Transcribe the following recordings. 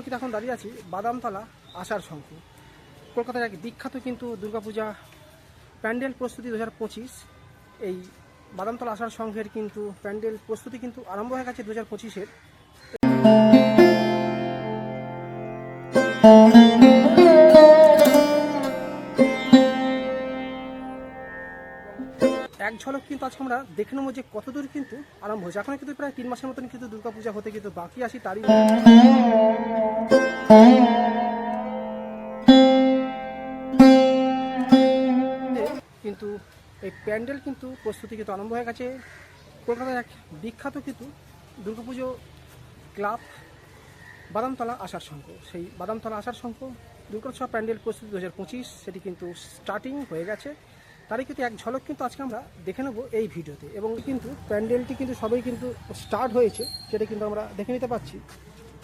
আমি কিন্তু এখন দাঁড়িয়ে আছি বাদামতলা আষাঢ় শঙ্খ কলকাতার এক বিখ্যাত কিন্তু দুর্গাপূজা প্যান্ডেল প্রস্তুতি দু হাজার পঁচিশ। এই বাদামতলা আষাঢ় সংঘের কিন্তু প্যান্ডেল প্রস্তুতি কিন্তু আরম্ভ হয়ে গেছে দু হাজার পঁচিশের। এক ঝলক কিন্তু আজকে আমরা দেখে নেব যে কতদূর কিন্তু আরম্ভ হয়েছে। এখন কিন্তু প্রায় তিন মাসের মতন কিন্তু দুর্গাপূজা হতে কিন্তু বাকি আছি, তারই প্যান্ডেল কিন্তু প্রস্তুতি কিন্তু আরম্ভ হয়ে গেছে। কলকাতার এক বিখ্যাত কিন্তু দুর্গাপুজো ক্লাব বাদামতলা আসার সংঘ সেই বাদামতলা আসার সংঘ দুর্গোৎসব প্যান্ডেল প্রস্তুতি দু হাজার পঁচিশ, সেটি কিন্তু স্টার্টিং হয়ে গেছে। তারই কিন্তু এক ঝলক কিন্তু আজকে আমরা দেখে নেব এই ভিডিওতে। এবং কিন্তু প্যান্ডেলটি কিন্তু সবই কিন্তু স্টার্ট হয়েছে, সেটা কিন্তু আমরা দেখে নিতে পাচ্ছি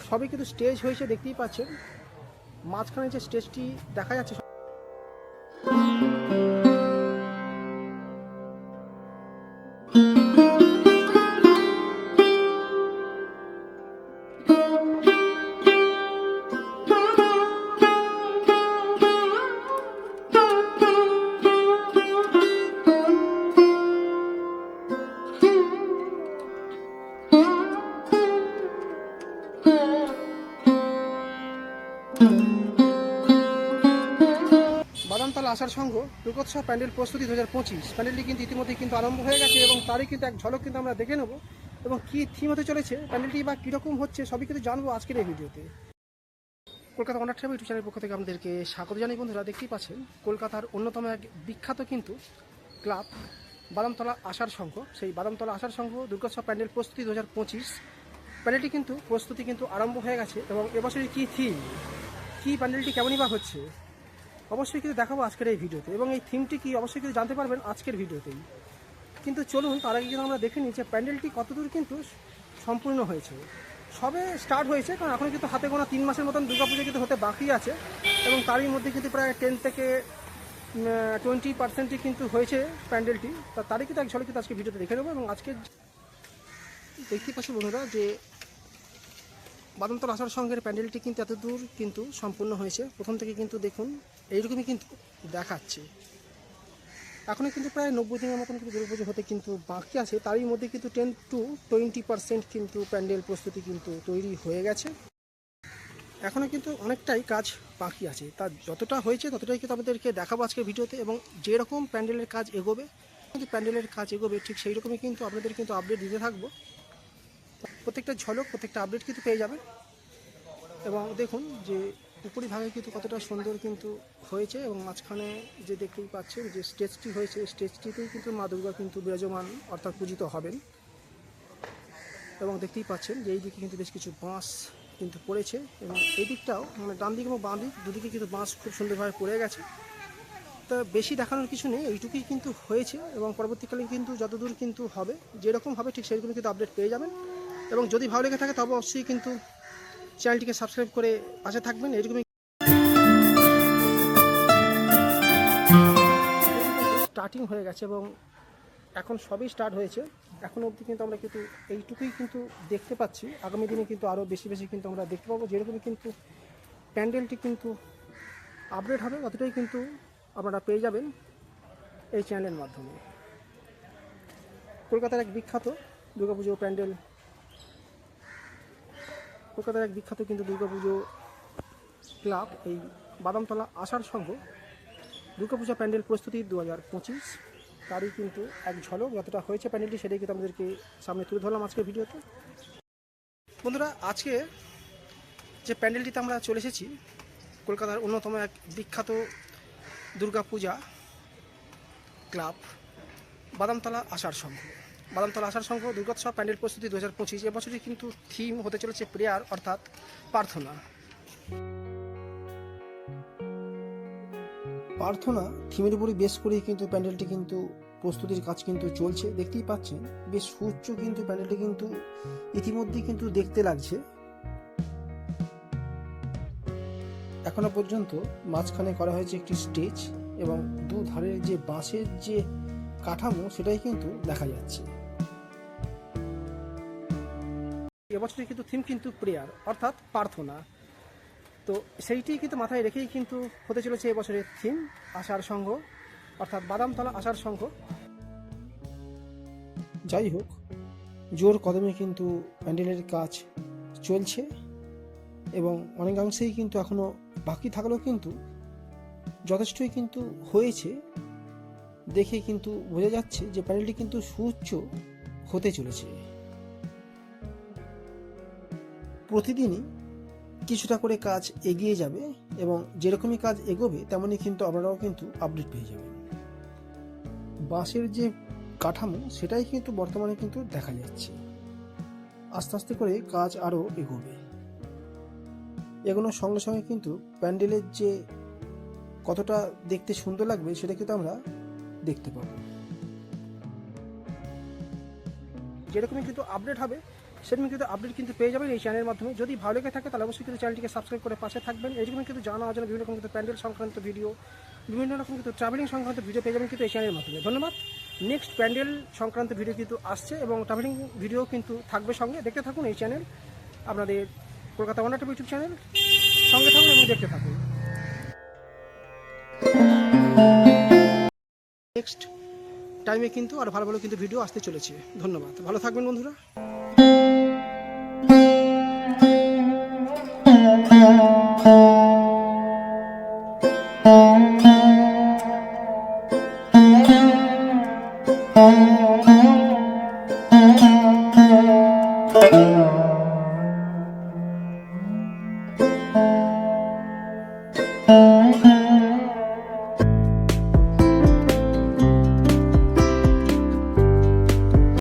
সবই কিন্তু স্টেজ হয়েছে, দেখতেই পাচ্ছেন। মাঝখানে যে স্টেজটি দেখা যাচ্ছে আসার সংঘ দুর্গোৎসব প্যান্ডেল প্রস্তুতি দু হাজার পঁচিশ। প্যান্ডেলটি কিন্তু ইতিমধ্যে কিন্তু আরম্ভ হয়ে গেছে এবং তারই কিন্তু এক ঝলক কিন্তু আমরা দেখে নেব এবং কী থিম হতে চলেছে, প্যান্ডেলটি বা কীরকম হচ্ছে সবই কিন্তু জানব আজকের এই ভিডিওতে। কলকাতা অনার ট্রাভেল ইউটিউব চ্যানেলের পক্ষ থেকে আপনাদেরকে স্বাগত জানাই বন্ধুরা দেখতেই পাচ্ছেন, কলকাতার অন্যতম এক বিখ্যাত কিন্তু ক্লাব বাদামতলা আসার সংঘ সেই বাদামতলা আসার সংঘ দুর্গোৎসব প্যান্ডেল প্রস্তুতি দু হাজার পঁচিশ। প্যান্ডেলটি কিন্তু প্রস্তুতি কিন্তু আরম্ভ হয়ে গেছে এবং এবছরের কী থিম কী প্যান্ডেলটি কেমনই বা হচ্ছে? অবশ্যই কিন্তু দেখাবো আজকের এই ভিডিওতে। এবং এই থিমটি কি, অবশ্যই কিন্তু জানতে পারবেন আজকের ভিডিওতেই। কিন্তু চলুন, তার আগে কিন্তু আমরা দেখে নিই যে প্যান্ডেলটি কতদূর কিন্তু সম্পূর্ণ হয়েছে। সবে স্টার্ট হয়েছে, কারণ এখন কিন্তু হাতে গোনা তিন মাসের মতন দুর্গাপুজো কিন্তু হতে বাকি আছে। এবং তারই মধ্যে কিন্তু প্রায় টেন থেকে টোয়েন্টি পার্সেন্টই কিন্তু হয়েছে প্যান্ডেলটি। তা তারই কিন্তু এক কিন্তু আজকে ভিডিওতে দেখে নেব। এবং আজকে দেখতে পাচ্ছি বন্ধুরা যে বাদামতল আসার সঙ্গের প্যান্ডেলটি কিন্তু এত দূর কিন্তু সম্পূর্ণ হয়েছে। প্রথম থেকে কিন্তু দেখুন, এইরকমই কিন্তু দেখাচ্ছে। এখনও কিন্তু প্রায় নব্বই দিনের মতন কিন্তু দুর্গাপুজো হতে কিন্তু বাকি আছে। তারই মধ্যে কিন্তু টেন টু টোয়েন্টি পার্সেন্ট কিন্তু প্যান্ডেল প্রস্তুতি কিন্তু তৈরি হয়ে গেছে। এখনও কিন্তু অনেকটাই কাজ বাকি আছে। তা যতটা হয়েছে ততটাই কিন্তু আমাদেরকে দেখাবো আজকের ভিডিওতে এবং যেরকম প্যান্ডেলের কাজ এগোবে, কিন্তু প্যান্ডেলের কাজ এগোবে ঠিক সেই রকমই কিন্তু আপনাদের কিন্তু আপডেট দিতে থাকব। প্রত্যেকটা ঝলক, প্রত্যেকটা আপডেট কিন্তু পেয়ে যাবেন। এবং দেখুন যে উপরি ভাগে কিন্তু কতটা সুন্দর কিন্তু হয়েছে এবং মাঝখানে যে দেখতেই পাচ্ছেন যে স্টেজটি হয়েছে স্টেজটিতেই কিন্তু মা দুর্গা কিন্তু বিরাজমান অর্থাৎ পূজিত হবেন। এবং দেখতেই পাচ্ছেন যে এই দিকে কিন্তু বেশ কিছু বাঁশ কিন্তু পড়েছে এবং এই দিকটাও মানে ডান দিক এবং বাঁ দিক দুদিকে কিন্তু বাঁশ খুব সুন্দরভাবে পড়ে গেছে। তা বেশি দেখানোর কিছু নেই, এইটুকুই কিন্তু হয়েছে এবং পরবর্তীকালে কিন্তু যতদূর কিন্তু হবে, যেরকম হবে ঠিক সেরকম কিন্তু আপডেট পেয়ে যাবেন। এবং যদি ভালো লেগে থাকে, তবে অবশ্যই কিন্তু চ্যানেলটিকে সাবস্ক্রাইব করে পাশে থাকবেন। এরকমই স্টার্টিং হয়ে গেছে এবং এখন সবই স্টার্ট হয়েছে। এখন অবধি কিন্তু আমরা কিন্তু এইটুকুই কিন্তু দেখতে পাচ্ছি। আগামী দিনে কিন্তু আরও বেশি বেশি কিন্তু আমরা দেখতে পাবো। যেরকমই কিন্তু প্যান্ডেলটি কিন্তু আপডেট হবে ততটাই কিন্তু আপনারা পেয়ে যাবেন এই চ্যানেলের মাধ্যমে। কলকাতার এক বিখ্যাত দুর্গাপুজো প্যান্ডেল কলকাতার এক বিখ্যাত কিন্তু দুর্গাপুজো ক্লাব, এই বাদামতলা আষাঢ় সংঘ, দুর্গাপূজা প্যান্ডেল প্রস্তুতি দু হাজার পঁচিশ। তারই কিন্তু এক ঝলক, যতটা হয়েছে প্যান্ডেলটি সেটাই কিন্তু আমাদেরকে সামনে তুলে ধরলাম আজকের ভিডিওতে। বন্ধুরা, আজকে যে প্যান্ডেলটিতে আমরা চলে এসেছি, কলকাতার অন্যতম এক বিখ্যাত দুর্গাপূজা ক্লাব, বাদামতলা আষাঢ় সংঘ। বাদামতলা আষাঢ় সংঘ দুর্গোৎসব প্যান্ডেল প্রস্তুতি দু হাজার পঁচিশ। কিন্তু থিম হতে চলেছে প্রেয়ার, অর্থাৎ প্রার্থনা। প্রার্থনা থিমের উপরে বেশ করেই কিন্তু প্যান্ডেলটি কিন্তু প্রস্তুতির কাজ কিন্তু চলছে। দেখতেই পাচ্ছেন, বেশ সুউচ্চ কিন্তু প্যান্ডেলটি কিন্তু ইতিমধ্যেই কিন্তু দেখতে লাগছে। এখনও পর্যন্ত মাঝখানে করা হয়েছে একটি স্টেজ এবং দু ধারের যে বাঁশের যে কাঠামো, সেটাই কিন্তু দেখা যাচ্ছে। এবছরে কিন্তু থিম কিন্তু প্রেয়ার, অর্থাৎ প্রার্থনা। তো সেইটি কিন্তু মাথায় রেখেই কিন্তু হতে চলেছে এবছরের থিম, আষাঢ় সংঘ, অর্থাৎ বাদামতলা আষাঢ় সংঘ। যাই হোক, জোর কদমে কিন্তু প্যান্ডেলের কাজ চলছে এবং অনেকাংশেই কিন্তু এখনও বাকি থাকলেও কিন্তু যথেষ্টই কিন্তু হয়েছে। দেখে কিন্তু বোঝা যাচ্ছে যে প্যান্ডেলটি কিন্তু সুউচ্চ হতে চলেছে। প্রতিদিনই কিছুটা করে কাজ এগিয়ে যাবে এবং যেরকমই কাজ এগোবে, তেমনই কিন্তু আপনারাও কিন্তু আপডেট পেয়ে যাবেন। বাঁশের যে কাঠামো, সেটাই কিন্তু বর্তমানে কিন্তু দেখা যাচ্ছে। আস্তে আস্তে করে কাজ আরও এগোবে। এগোনোর সঙ্গে সঙ্গে কিন্তু প্যান্ডেলের যে কতটা দেখতে সুন্দর লাগবে, সেটা কিন্তু আমরা দেখতে পাবো। যেরকমই কিন্তু আপডেট হবে সেরকম কিন্তু আপডেট কিন্তু পেয়ে যাবেন এই চ্যানেলের মাধ্যমে। যদি ভালো লেগে থাকে, তাহলে অবশ্যই কিন্তু চ্যানেলটিকে সাবস্ক্রাইব করে পাশে থাকবেন। এরকম কিন্তু জানা অজানা বিভিন্ন রকম কিন্তু প্যান্ডেল সংক্রান্ত ভিডিও বিভিন্ন রকম কিন্তু ট্রাভেলিং সংক্রান্ত ভিডিও পেয়ে যাবেন কিন্তু এই চ্যানেলের মাধ্যমে। ধন্যবাদ। নেক্সট প্যান্ডেল সংক্রান্ত ভিডিও কিন্তু আসছে এবং ট্রাভেলিং ভিডিও কিন্তু থাকবে সঙ্গে। দেখতে থাকুন এই চ্যানেল আপনাদের কলকাতা ওয়ান ইউটিউব চ্যানেল সঙ্গে থাকুন এবং দেখতে থাকুন। নেক্সট টাইমে কিন্তু আর ভালো ভালো কিন্তু ভিডিও আসতে চলেছে। ধন্যবাদ। ভালো থাকবেন বন্ধুরা।